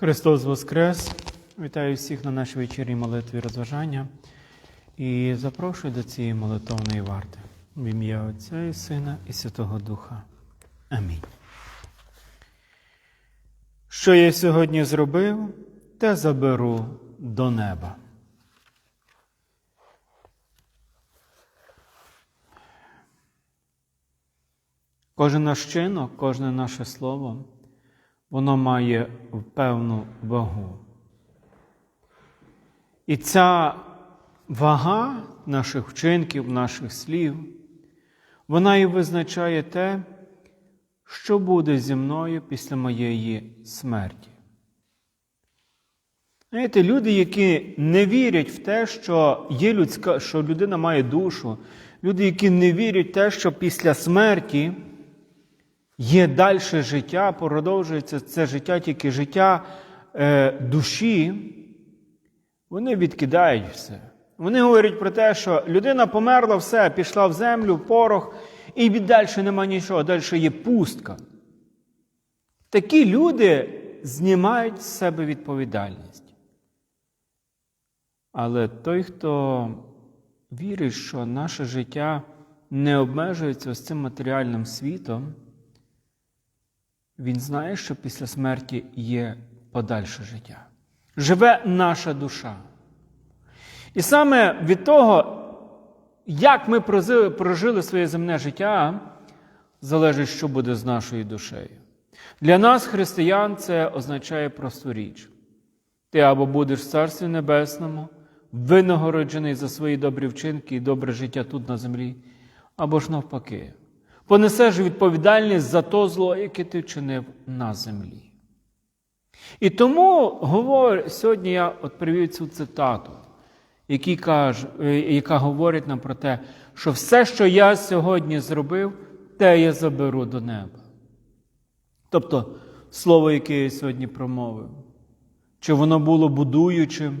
Христос Воскрес! Вітаю всіх на нашій вечірній молитві розважання і запрошую до цієї молитовної варти в ім'я Отця і Сина і Святого Духа. Амінь. Що я сьогодні зробив, те заберу до неба. Кожен наш чинок, кожне наше слово, воно має певну вагу. І ця вага наших вчинків, наших слів, вона і визначає те, що буде зі мною після моєї смерті. Знаєте, люди, які не вірять в те, що є людська, що людина має душу, люди, які не вірять в те, що після смерті є далі життя, продовжується це життя, тільки життя е, душі, вони відкидають все. Вони говорять про те, що людина померла, все, пішла в землю, в порох, і далі нема нічого, далі є пустка. Такі люди знімають з себе відповідальність. Але той, хто вірить, що наше життя не обмежується ось цим матеріальним світом, він знає, що після смерті є подальше життя. Живе наша душа. І саме від того, як ми прожили своє земне життя, залежить, що буде з нашою душею. Для нас, християн, це означає просту річ. Ти або будеш в Царстві Небесному, винагороджений за свої добрі вчинки і добре життя тут на землі, або ж навпаки, понесеш відповідальність за то зло, яке ти вчинив на землі. І тому говорю, сьогодні я от привів цю цитату, який каже, яка говорить нам про те, що все, що я сьогодні зробив, те я заберу до неба. Тобто слово, яке я сьогодні промовив, чи воно було будуючим,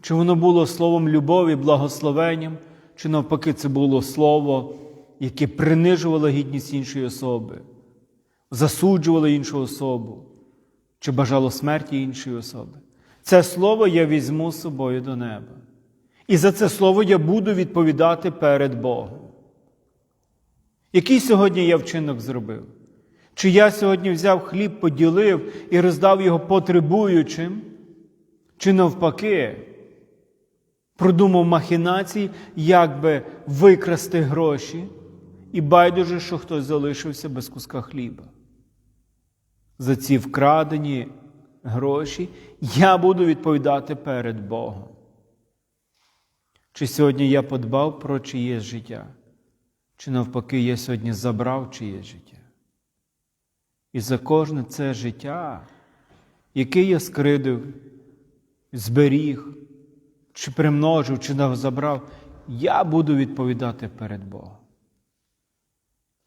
чи воно було словом любові, благословенням, чи навпаки, це було слово, яке принижувало гідність іншої особи, засуджувало іншу особу, чи бажало смерті іншої особи. Це слово я візьму з собою до неба. І за це слово я буду відповідати перед Богом. Який сьогодні я вчинок зробив? Чи я сьогодні взяв хліб, поділив і роздав його потребуючим, чи навпаки, продумав махінації, як би викрасти гроші, і байдуже, що хтось залишився без куска хліба. За ці вкрадені гроші я буду відповідати перед Богом. Чи сьогодні я подбав про чиєсь життя, чи навпаки, я сьогодні забрав чиєсь життя. І за кожне це життя, яке я скридив, зберіг, чи примножив, чи забрав, я буду відповідати перед Богом.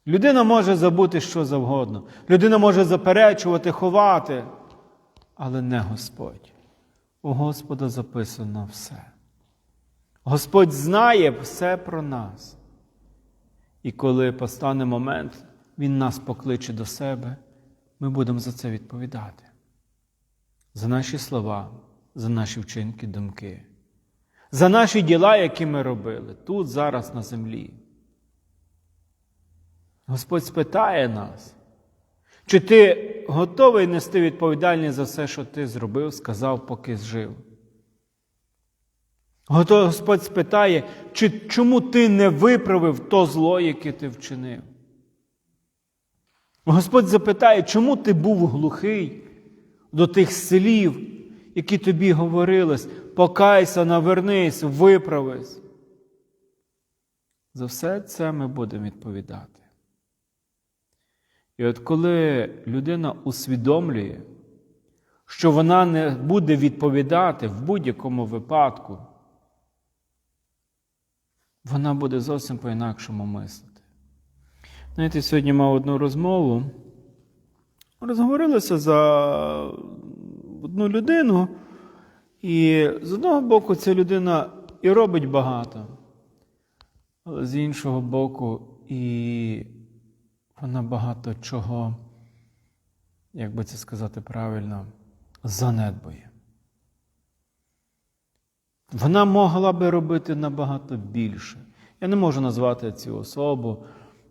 Людина може забути що завгодно. Людина може заперечувати, ховати, але не Господь. У Господа записано все. Господь знає все про нас. І коли постане момент, Він нас покличе до себе, ми будемо за це відповідати. За наші слова, за наші вчинки, думки, за наші діла, які ми робили тут, зараз на землі. Господь спитає нас, чи ти готовий нести відповідальність за все, що ти зробив, сказав, поки жив. Господь спитає, чи чому ти не виправив то зло, яке ти вчинив. Господь запитає, чому ти був глухий до тих слів, які тобі говорились, покайся, навернись, виправись. За все це ми будемо відповідати. І от коли людина усвідомлює, що вона не буде відповідати в будь-якому випадку, вона буде зовсім по-інакшому мислити. Знаєте, сьогодні мав одну розмову, розговорилися за одну людину, і з одного боку, ця людина і робить багато, але з іншого боку, і вона багато чого, як би це сказати правильно, занедбує. Вона могла би робити набагато більше. Я не можу назвати цю особу,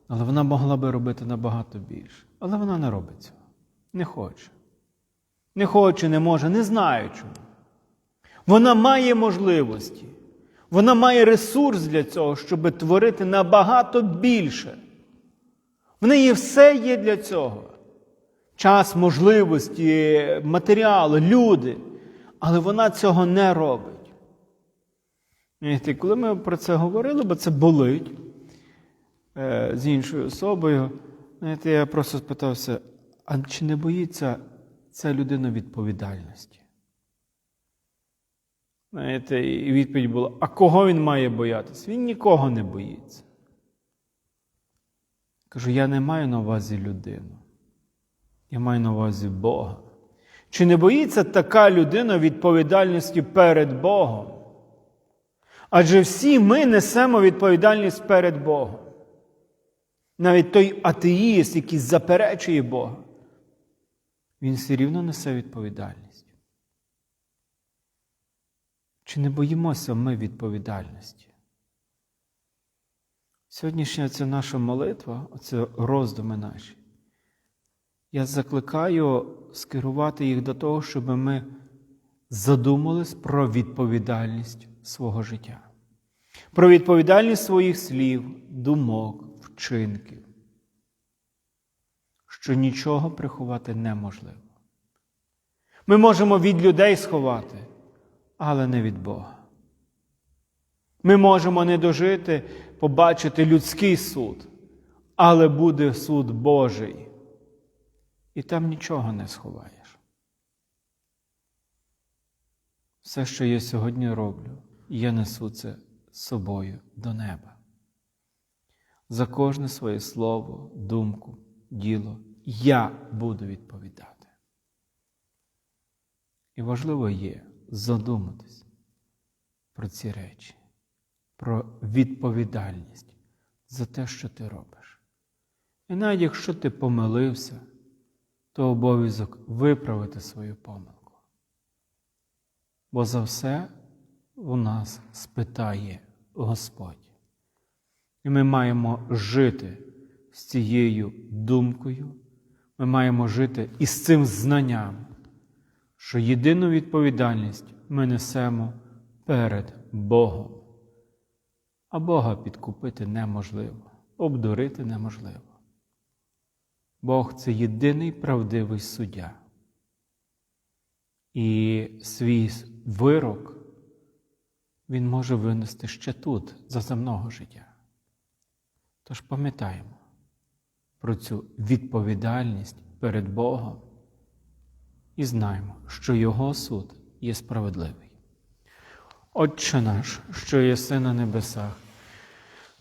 але вона могла би робити набагато більше. Але вона не робить цього. Не хоче. Не хоче, не може, не знає чому. Вона має можливості, вона має ресурс для цього, щоб творити набагато більше. В неї все є для цього. Час, можливості, матеріали, люди. Але вона цього не робить. Знаєте, коли ми про це говорили, бо це болить е, з іншою особою, знаєте, я просто спитався, а чи не боїться ця людина відповідальності? Знаєте, і відповідь була: а кого він має боятися? Він нікого не боїться. Кажу, я не маю на увазі людину. Я маю на увазі Бога. Чи не боїться така людина відповідальності перед Богом? Адже всі ми несемо відповідальність перед Богом. Навіть той атеїст, який заперечує Бога, він все рівно несе відповідальність. Чи не боїмося ми відповідальності? Сьогоднішня ця наша молитва, оце роздуми наші. Я закликаю скерувати їх до того, щоб ми задумались про відповідальність свого життя, про відповідальність своїх слів, думок, вчинків, що нічого приховати неможливо. Ми можемо від людей сховати, але не від Бога. Ми можемо не дожити, побачити людський суд, але буде суд Божий. І там нічого не сховаєш. Все, що я сьогодні роблю, я несу це з собою до неба. За кожне своє слово, думку, діло я буду відповідати. І важливо є задуматись про ці речі, про відповідальність за те, що ти робиш. І навіть якщо ти помилився, то обов'язок виправити свою помилку. Бо за все у нас спитає Господь. І ми маємо жити з цією думкою, ми маємо жити із цим знанням, що єдину відповідальність ми несемо перед Богом. А Бога підкупити неможливо, обдурити неможливо. Бог це єдиний правдивий суддя. І свій вирок Він може винести ще тут, за земного життя. Тож пам'ятаємо про цю відповідальність перед Богом і знаємо, що Його суд є справедливий. Отче наш, що єси на небесах,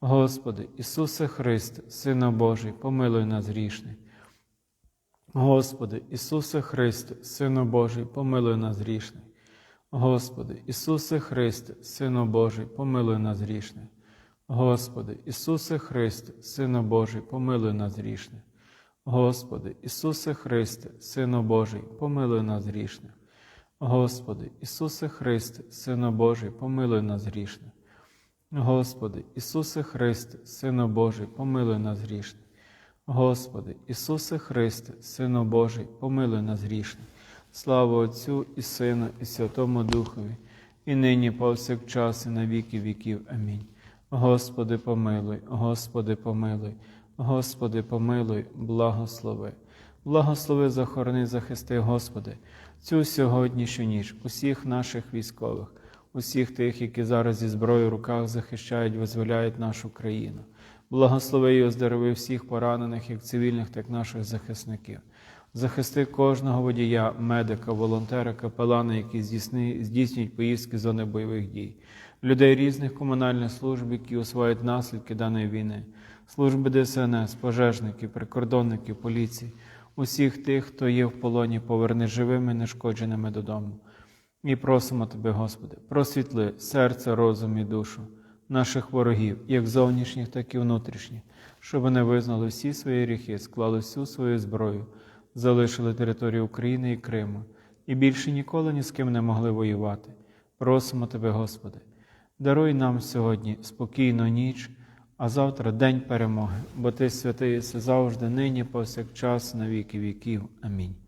Господи, Ісусе Христ, Сина Божий, помилуй нас грішних. Господи, Ісусе Христ, Сину Божий, помилуй нас грішних. Господи, Ісусе Христ, Сину Божий, помилуй нас грішних. Господи, Ісусе Христ, Сину Божий, помилуй нас грішних. Господи, Ісусе Христ, Сину Божий, помилуй нас грішних. Господи, Ісусе Христ, Сину Божий, помилуй нас грішних. Господи, Ісусе Христ, Сину Божий, помилуй нас грішних. Господи, Ісусе Христ, Сину Божий, помилуй нас грішних. Слава Отцю і Сину, і Святому Духові, і нині, повсякчас, і на віки віків. Амінь. Господи, помилуй, Господи, помилуй, Господи, помилуй, благослови. Благослови, захорони, захисти, Господи, цю сьогоднішню ніч, усіх наших військових усіх тих, які зараз зі зброєю в руках захищають, визволяють нашу країну. Благослови і оздорови всіх поранених, як цивільних, так і наших захисників. Захисти кожного водія, медика, волонтера, капелана, які здійснюють поїздки з зони бойових дій, людей різних комунальних служб, які усвоюють наслідки даної війни, служби ДСНС, пожежників, прикордонників, поліції, усіх тих, хто є в полоні, поверни живими, нешкодженими додому. І просимо Тебе, Господи, просвітли серце, розум і душу наших ворогів, як зовнішніх, так і внутрішніх, щоб вони визнали всі свої гріхи, склали всю свою зброю, залишили територію України і Криму, і більше ніколи ні з ким не могли воювати. Просимо Тебе, Господи, даруй нам сьогодні спокійну ніч, а завтра день перемоги, бо Ти святий завжди, нині, повсякчас, на віки віків. Амінь.